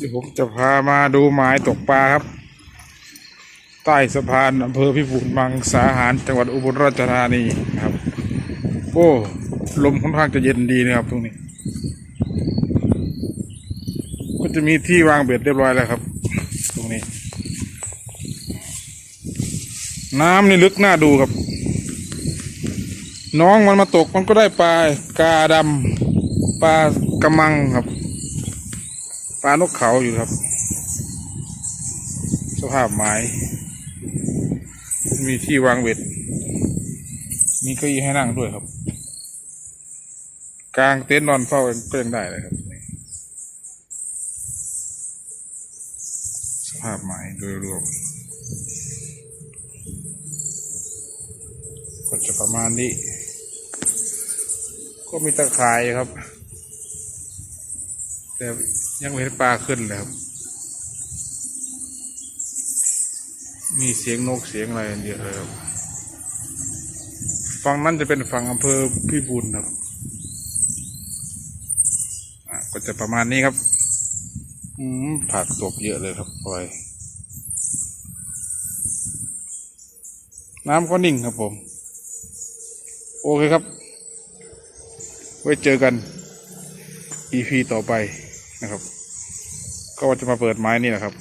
เดี๋ยวผมจะพามาดูหมายตกปลาครับ ใต้สะพานอำเภอพิบูลมังสาหารจังหวัดอุบลราชธานีนะครับ โอ้ ลมค่อนข้างจะเย็นดีนะครับตรงนี้ ก็จะมีที่วางเบ็ดเรียบร้อยแล้วครับ ตรงนี้ น้ำนี่ลึกน่าดูครับ น้องมันมาตกมันก็ได้ปลากาดำปลากระมังครับ ปลานกเขาอยู่ครับ สภาพไม้มีที่วางเบ็ด มีเก้าอี้ให้นั่งด้วยครับ กลางเต็นท์นอนเฝ้าก็ยังได้เลยครับ สภาพไม้โดยรวม ก็จะประมาณนี้ ก็มีตะข่ายครับแต่ ยังไม่เห็นปลาขึ้นเลยครับ มีเสียงนกเสียงอะไรอย่างเดียวเลยครับ ฝั่งนั้นจะเป็นฝั่งอำเภอพิบูลครับอะก็จะประมาณนี้ครับ อืมผักตกเยอะเลยครับพลอยน้ำก็นิ่งครับผม โอเคครับ ไว้เจอกัน EP ต่อไป นะครับ ก็จะมาเปิดไม้นี่แหละครับ